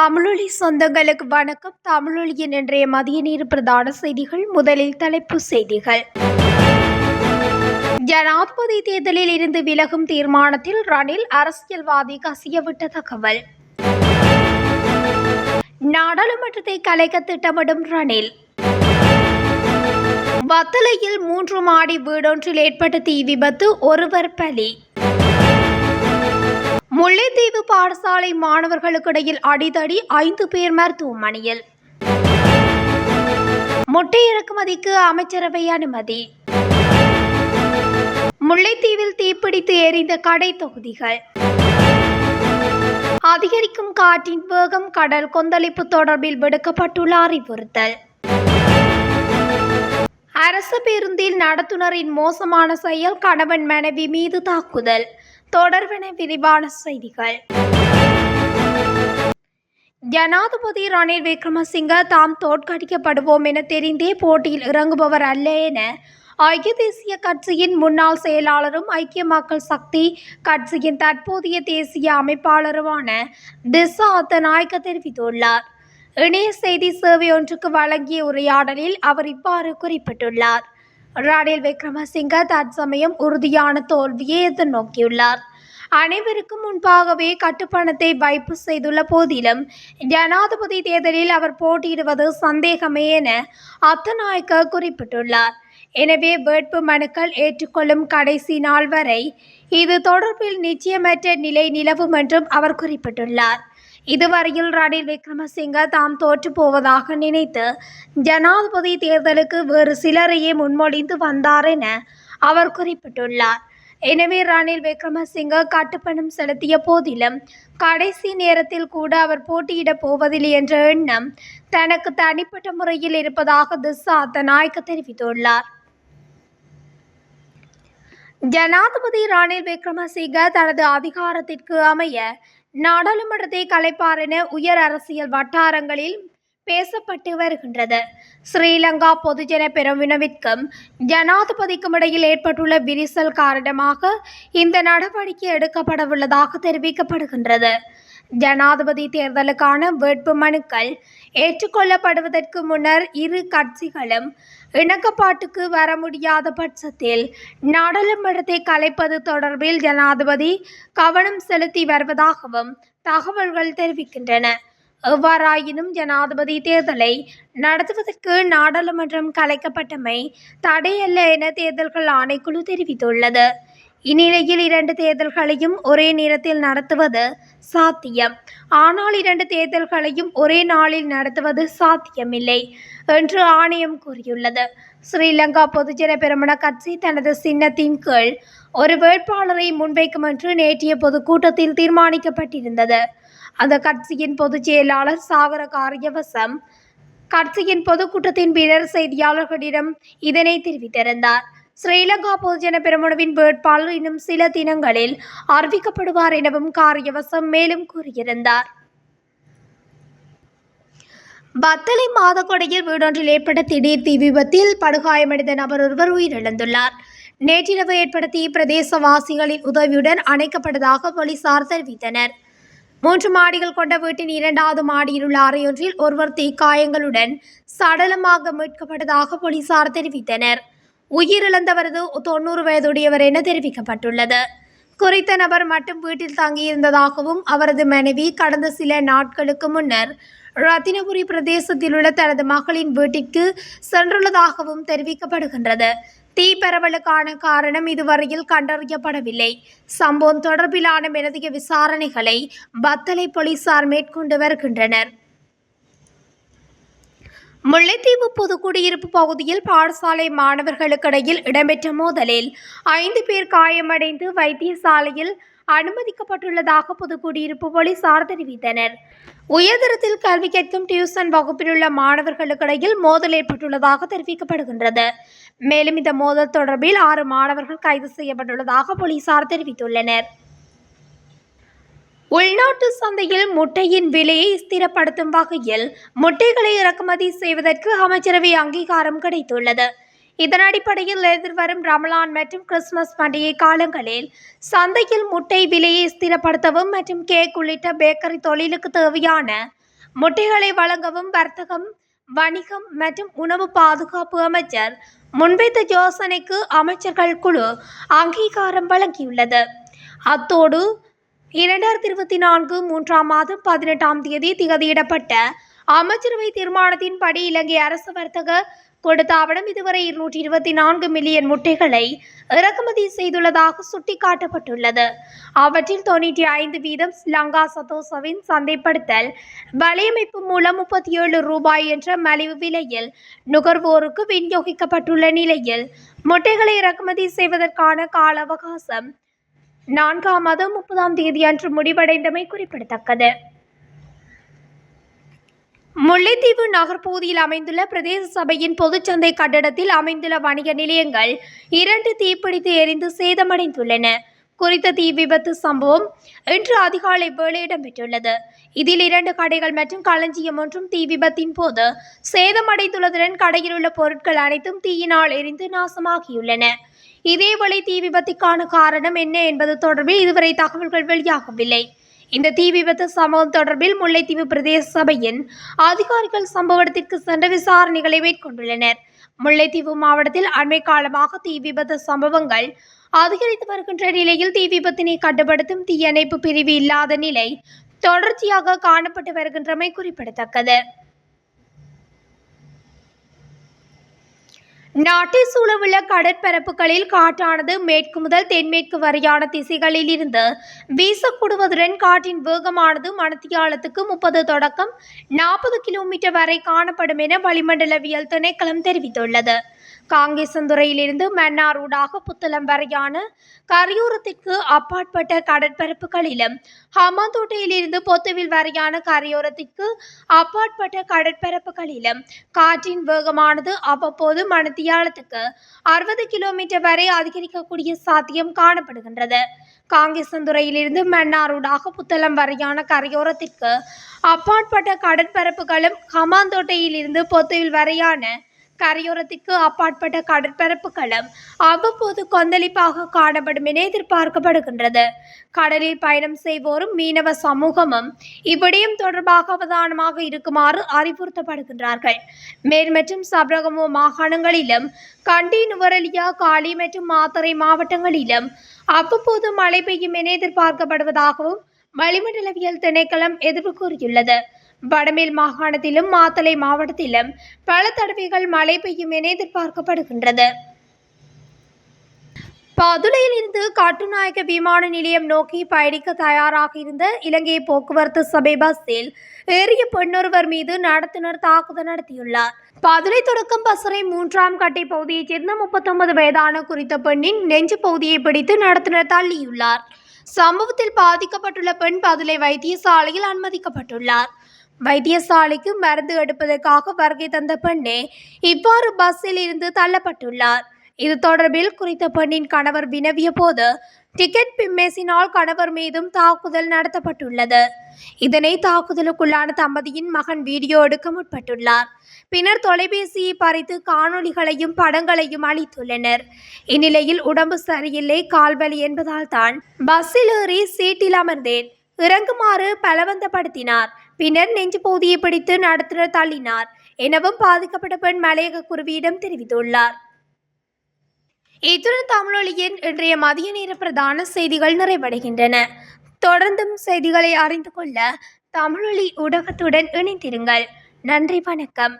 தமிழொலி சொந்தங்களுக்கு வணக்கம். தமிழொலியின் இன்றைய மதிய நேர பிரதான செய்திகள் முதலில் தலைப்புச் செய்திகள். ஜனாதிபதி தேர்தலில் இருந்து விலகும் தீர்மானத்தில் ரணில் அரசியல்வாதி கசியவிட்ட தகவல். நாடாளுமன்றத்தை கலைக்க திட்டமிடும் ரணில். வத்தலையில் மூன்று மாடி வீடொன்றில் ஏற்பட்ட தீ விபத்து ஒருவர் பலி. முல்லைத்தீவு பாடசாலை மாணவர்களுக்கிடையில் அடிதடி ஐந்து பேர் மருத்துவமனையில். முட்டை இறக்குமதிக்கு அமைச்சரவை அனுமதி. முல்லைத்தீவில் தீப்பிடித்து எரிந்த கடை தொகுதிகள். அதிகரிக்கும் காற்றின் வேகம் கடல் கொந்தளிப்பு தொடர்பில் விடுக்கப்பட்டுள்ள அறிவுறுத்தல். அரசு பேருந்தில் நடத்துனரின் மோசமான செயல் கணவன் மனைவி மீது தாக்குதல். தொடர்பென விரிவான செய்திகள். ஜனாதிபதி ரணில் விக்ரமசிங்க தாம் தோற்கடிக்கப்படுவோம் என தெரிந்தே போட்டியில் இறங்குபவர் அல்ல என ஐக்கிய தேசிய கட்சியின் முன்னாள் செயலாளரும் ஐக்கிய மக்கள் சக்தி கட்சியின் தற்போதைய தேசிய அமைப்பாளருமான திசா அத்தநாயக்க தெரிவித்துள்ளார். இணைய செய்தி சேவை ஒன்றுக்கு வழங்கிய உரையாடலில் அவர் இவ்வாறு குறிப்பிட்டுள்ளார். ரணில் விக்ரமசிங்க தற்சமயம் உறுதியான தோல்வியை எதிர்நோக்கியுள்ளார். அனைவருக்கும் முன்பாகவே கட்டுப்பணத்தை வைப்பு செய்துள்ள போதிலும் ஜனாதிபதி தேர்தலில் அவர் போட்டியிடுவது சந்தேகமே என அத்தநாயக்க குறிப்பிட்டுள்ளார். எனவே வேட்பு மனுக்கள் ஏற்றுக்கொள்ளும் கடைசி நாள் வரை இது தொடர்பில் நிச்சயமற்ற நிலை நிலவும் என்றும் அவர் குறிப்பிட்டுள்ளார். இதுவரையில் ரணில் விக்ரமசிங்க தாம் தோற்று போவதாக நினைத்து ஜனாதிபதி தேர்தலுக்கு வேறு சிலரையே முன்மொழிந்து வந்தார் என அவர் குறிப்பிட்டுள்ளார். எனவே ரணில் விக்ரமசிங்க கட்டுப்பணம் செலுத்திய போதிலும் கடைசி நேரத்தில் கூட அவர் போட்டியிடப் போவதில்லை என்ற எண்ணம் தனக்கு தனிப்பட்ட முறையில் இருப்பதாக திசா நாயக்க தெரிவித்துள்ளார். ஜனாதிபதி ரணில் விக்ரமசிங்க தனது அதிகாரத்திற்கு அமைய நாடாளுமன்றத்தை கலைப்பார் என உயர் அரசியல் வட்டாரங்களில் பேசப்பட்டு வருகின்றது. ஸ்ரீலங்கா பொதுஜன பெருவினவிற்கும் ஜனாதிபதிக்கும் இடையில் ஏற்பட்டுள்ள விரிசல் காரணமாக இந்த நடவடிக்கை எடுக்கப்படவுள்ளதாக தெரிவிக்கப்படுகின்றது. ஜனாதிபதி தேர்தலுக்கான வேட்பு மனுக்கள் ஏற்றுக்கொள்ளப்படுவதற்கு முன்னர் இரு கட்சிகளும் இணக்கப்பாட்டுக்கு வர முடியாத பட்சத்தில் நாடாளுமன்றத்தை கலைப்பது தொடர்பில் ஜனாதிபதி கவனம் செலுத்தி வருவதாகவும் தகவல்கள் தெரிவிக்கின்றன. எவ்வாறாயினும் ஜனாதிபதி தேர்தலை நடத்துவதற்கு நாடாளுமன்றம் கலைக்கப்பட்டமை தடையல்ல என தேர்தல்கள் ஆணைக்குழு தெரிவித்துள்ளது. இந்நிலையில் இரண்டு தேர்தல்களையும் ஒரே நேரத்தில் நடத்துவது சாத்தியம். ஆனால் இரண்டு தேர்தல்களையும் ஒரே நாளில் நடத்துவது சாத்தியமில்லை என்று ஆணையம் கூறியுள்ளது. ஸ்ரீலங்கா பொதுஜன பெருமன கட்சி தனது சின்னத்தின் கீழ் ஒரு வேட்பாளரை முன்வைக்கும் என்று நேற்றைய பொதுக்கூட்டத்தில் தீர்மானிக்கப்பட்டிருந்தது. அந்த கட்சியின் பொதுச் செயலாளர் சாகர காரியவசம் கட்சியின் பொதுக்கூட்டத்தின் பின்னர் செய்தியாளர்களிடம் இதனை தெரிவித்திருந்தார். ஸ்ரீலங்கா பொதுஜன பெருமனுவின் வேட்பாளர் இன்னும் சில தினங்களில் அறிவிக்கப்படுவார் எனவும் காரியவசம் மேலும் கூறியிருந்தார் பத்தலை மாதக்கொடையில் வீடொன்றில் ஏற்பட்ட திடீர் தீ விபத்தில் படுகாயமடைந்த நபர் ஒருவர் உயிரிழந்துள்ளார் நேற்றிரவு ஏற்பட்ட தீ பிரதேசவாசிகளின் உதவியுடன் அணைக்கப்பட்டதாக போலீசார் தெரிவித்தனர் மூன்று மாடிகள் கொண்ட வீட்டின் இரண்டாவது மாடியில் உள்ள அறையொன்றில் ஒருவர் தீக்காயங்களுடன் சடலமாக மீட்கப்பட்டதாக போலீசார் தெரிவித்தனர் உயிரிழந்தவரது தொண்ணூறு வயதுடையவர் என தெரிவிக்கப்பட்டுள்ளது. குறித்த நபர் மட்டும் வீட்டில் தங்கியிருந்ததாகவும் அவரது மனைவி கடந்த சில நாட்களுக்கு முன்னர் ரத்தினபுரி பிரதேசத்தில் உள்ள தனது மகளின் வீட்டிற்கு சென்றுள்ளதாகவும் தெரிவிக்கப்படுகின்றது. தீ பரவலுக்கான காரணம் இதுவரையில் கண்டறியப்படவில்லை. சம்பவம் தொடர்பிலான மேலதிக விசாரணைகளை பத்தலை போலீசார் மேற்கொண்டு வருகின்றனர். முல்லைத்தீவு பொதுக்குடியிருப்பு பகுதியில் பாடசாலை மாணவர்களுக்கிடையில் இடம்பெற்ற மோதலில் ஐந்து பேர் காயமடைந்து வைத்தியசாலையில் அனுமதிக்கப்பட்டுள்ளதாக பொதுக்குடியிருப்பு போலீசார் தெரிவித்தனர். உயர்தரத்தில் கல்வி கேட்கும் டியூசன் வகுப்பில் உள்ள மாணவர்களுக்கிடையில் மோதல் ஏற்பட்டுள்ளதாக தெரிவிக்கப்படுகின்றது. மேலும் இந்த மோதல் தொடர்பில் ஆறு மாணவர்கள் கைது செய்யப்பட்டுள்ளதாக போலீசார் தெரிவித்துள்ளனர். உள்நாட்டு சந்தையில் முட்டையின் விலையை ஸ்திரப்படுத்தும் வகையில் முட்டைகளை இறக்குமதி செய்வதற்கு அமைச்சரவை அங்கீகாரம் கிடைத்துள்ளது. இதன் அடிப்படையில் எதிர்வரும் ரமலான் மற்றும் கிறிஸ்துமஸ் பண்டிகை காலங்களில் சந்தையில் முட்டை விலையை ஸ்திரப்படுத்தவும் மற்றும் கேக் உள்ளிட்ட பேக்கரி தொழிலுக்கு தேவையான முட்டைகளை வழங்கவும் வர்த்தகம் வணிகம் மற்றும் உணவு பாதுகாப்பு அமைச்சர் முன்வைத்த யோசனைக்கு அமைச்சர்கள் குழு அங்கீகாரம் வழங்கியுள்ளது. அத்தோடு இரண்டாயிரத்தி இருபத்தி நான்கு மூன்றாம் மாதம் பதினெட்டாம் தேதி திகதியிடப்பட்ட அமைச்சரவை தீர்மானத்தின்படி இலங்கை அரசு வர்த்தக கொடுத்தாவனம் இதுவரை இருநூற்றி இருபத்தி நான்கு மில்லியன் முட்டைகளை இறக்குமதி செய்துள்ளதாக சுட்டிக்காட்டப்பட்டுள்ளது. அவற்றில் தொண்ணூற்றி ஐந்து வீதம் லங்கா சதோசவின் சந்தைப்படுத்தல் வலையமைப்பு மூலம் முப்பத்தி ஏழு ரூபாய் என்ற மலிவு விலையில் நுகர்வோருக்கு விநியோகிக்கப்பட்டுள்ள நிலையில் முட்டைகளை இறக்குமதி செய்வதற்கான கால அவகாசம் நான்காம் மாதம் முப்பதாம் தேதி அன்று முடிவடைந்தமை குறிப்பிடத்தக்கது. முல்லைத்தீவு நகர்பகுதியில் அமைந்துள்ள பிரதேச சபையின் பொதுச்சந்தை கட்டடத்தில் அமைந்துள்ள வணிக நிலையங்கள் இரண்டு தீப்பிடித்து எரிந்து சேதமடைந்துள்ளன. குறித்த தீ விபத்து சம்பவம் இன்று அதிகாலை வேளை இடம்பெற்றுள்ளது. இதில் இரண்டு கடைகள் மற்றும் களஞ்சியம் ஒன்றும் தீ விபத்தின் போது சேதமடைந்துள்ளதுடன் கடையில் உள்ள பொருட்கள் அனைத்தும் தீயினால் எரிந்து நாசமாகியுள்ளன. இதேவேளை தீ விபத்துக்கான காரணம் என்ன என்பது தொடர்பில் இதுவரை தகவல்கள் வெளியாகவில்லை. இந்த தீ விபத்து சம்பவம் தொடர்பில் முல்லைத்தீவு பிரதேச சபையின் அதிகாரிகள் சம்பவ இடத்திற்கு சென்று விசாரணைகளை மேற்கொண்டுள்ளனர். முல்லைத்தீவு மாவட்டத்தில் அண்மை காலமாக தீ விபத்து சம்பவங்கள் அதிகரித்து வருகின்ற நிலையில் தீ விபத்தினை கட்டுப்படுத்தும் தீயணைப்பு பிரிவு இல்லாத நிலை தொடர்ச்சியாக காணப்பட்டு வருகின்றமை குறிப்பிடத்தக்கது. நாட்டை சூழவுள்ள கடற்பரப்புகளில் காற்றானது மேற்கு முதல் தென்மேற்கு வரையான திசைகளில் இருந்து வீசக்கூடுவதுடன் காற்றின் வேகமானது மணத்தியாலத்துக்கு முப்பது தொடக்கம் நாற்பது கிலோமீட்டர் வரை காணப்படும் என வளிமண்டலவியல் திணைக்களம் தெரிவித்துள்ளது. காங்கேசந்துறையிலிருந்து மன்னார் ஊடாக புத்தளம் வரையான கரையோரத்திற்கு அப்பாற்பட்ட கடற்பரப்புகளிலும் ஹமாந்தோட்டையிலிருந்து பொத்துவில் வரையான கரையோரத்திற்கு அப்பாற்பட்ட கடற்பரப்புகளிலும் காற்றின் வேகமானது அவ்வப்போது மணத்தியாலத்துக்கு அறுபது கிலோமீட்டர் வரை அதிகரிக்கக்கூடிய சாத்தியம் காணப்படுகின்றது. காங்கேசந்துறையிலிருந்து மன்னாரூடாக புத்தளம் வரையான கரையோரத்திற்கு அப்பாற்பட்ட கடற்பரப்புகளும் ஹமாந்தோட்டையிலிருந்து பொத்துவில் வரையான கரையோரத்திற்கு அப்பாற்பட்ட கடற்பரப்புகளும் அவ்வப்போது கொந்தளிப்பாக காணப்படும் என எதிர்பார்க்கப்படுகின்றது. கடலில் பயணம் செய்வோரும் மீனவ சமூகமும் இவ்விடயம் தொடர்பாக அவதானமாக இருக்குமாறு அறிவுறுத்தப்படுகின்றார்கள். மேல் மற்றும் சபரகமோ மாகாணங்களிலும் கண்டி நுவரலியா காலி மற்றும் மாத்தறை மாவட்டங்களிலும் அவ்வப்போது மழை பெய்யும் என எதிர்பார்க்கப்படுவதாகவும் வளிமண்டலவியல் திணைக்களம் எதிர்வு கூறியுள்ளது. வடமேல் மாகாணத்திலும் மாத்தளை மாவட்டத்திலும் பல தடவைகள் மழை பெய்யும் என எதிர்பார்க்கப்படுகின்றது. பதுளையிலிருந்து இருந்து விமான நிலையம் நோக்கி பயணிக்க தயாராக இருந்த இலங்கை போக்குவரத்து சபை பஸ்ஸில் ஏறிய பெண்ணொருவர் மீது நடத்துனர் தாக்குதல் நடத்தியுள்ளார். பதுளை தொடக்கம் பசறை மூன்றாம் கட்டை பகுதியைச் சேர்ந்த முப்பத்தொன்பது வயதான குறித்த பெண்ணின் நெஞ்சு பகுதியை பிடித்து நடத்துனர் தள்ளியுள்ளார். சம்பவத்தில் பாதிக்கப்பட்டுள்ள பெண் பதுளை வைத்தியசாலையில் அனுமதிக்கப்பட்டுள்ளார். வைத்தியசாலைக்கு மருந்து எடுப்பதற்காக வருகை தந்த பெண்ணே இவ்வாறு பஸ்ஸில் இருந்து தள்ளப்பட்டுள்ளார். இது தொடர்பில் குறித்த பெண்ணின் கணவர் வினவிய போது டிக்கெட் பிம்மேசினால் கணவர் மீதும் தாக்குதல் நடத்தப்பட்டுள்ளது. இதனை தாக்குதலுக்குள்ளான தம்பதியின் மகன் வீடியோ எடுக்க முற்பட்டுள்ளார். பின்னர் தொலைபேசியை பறித்து காணொளிகளையும் படங்களையும் அளித்துள்ளனர். இந்நிலையில் உடம்பு சரியில்லை கால்வலி என்பதால் தான் பஸ்ஸில் ஏறி சீட்டில் அமர்ந்தேன். இறங்குமாறு பலவந்தப்படுத்தினார். பின்னர் நெஞ்சு பகுதியை பிடித்து நடத்துனர் தள்ளினார். எனவும் பாதிக்கப்பட்ட பெண் மலையக குருவியிடம் தெரிவித்துள்ளார். இத்துடன் தமிழொலியின் இன்றைய மதிய நேர பிரதான செய்திகள் நிறைவடைகின்றன. தொடர்ந்தும் செய்திகளை அறிந்து கொள்ள தமிழொலி ஊடகத்துடன் இணைந்திருங்கள். நன்றி வணக்கம்.